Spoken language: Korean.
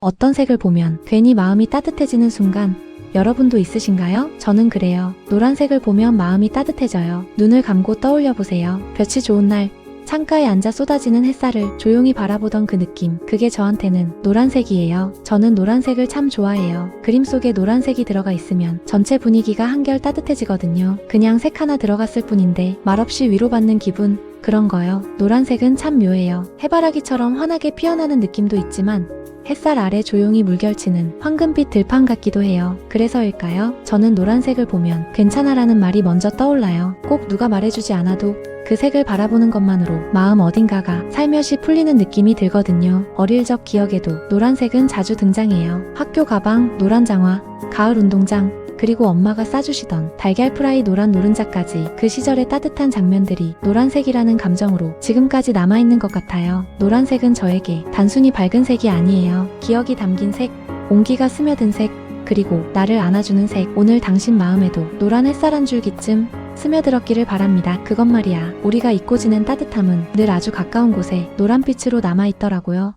어떤 색을 보면 괜히 마음이 따뜻해지는 순간 여러분도 있으신가요? 저는 그래요. 노란색을 보면 마음이 따뜻해져요. 눈을 감고 떠올려 보세요. 볕이 좋은 날 창가에 앉아 쏟아지는 햇살을 조용히 바라보던 그 느낌. 그게 저한테는 노란색이에요. 저는 노란색을 참 좋아해요. 그림 속에 노란색이 들어가 있으면 전체 분위기가 한결 따뜻해지거든요. 그냥 색 하나 들어갔을 뿐인데 말없이 위로받는 기분. 그런 거요. 노란색은 참 묘해요. 해바라기처럼 환하게 피어나는 느낌도 있지만 햇살 아래 조용히 물결치는 황금빛 들판 같기도 해요. 그래서일까요? 저는 노란색을 보면 괜찮아라는 말이 먼저 떠올라요. 꼭 누가 말해주지 않아도 그 색을 바라보는 것만으로 마음 어딘가가 살며시 풀리는 느낌이 들거든요. 어릴 적 기억에도 노란색은 자주 등장해요. 학교 가방, 노란 장화, 가을 운동장, 그리고 엄마가 싸주시던 달걀 프라이 노란 노른자까지 그 시절의 따뜻한 장면들이 노란색이라는 감정으로 지금까지 남아있는 것 같아요. 노란색은 저에게 단순히 밝은 색이 아니에요. 기억이 담긴 색, 온기가 스며든 색, 그리고 나를 안아주는 색. 오늘 당신 마음에도 노란 햇살 한 줄기쯤 스며들었기를 바랍니다. 그것 말이야. 우리가 잊고 지낸 따뜻함은 늘 아주 가까운 곳에 노란빛으로 남아있더라고요.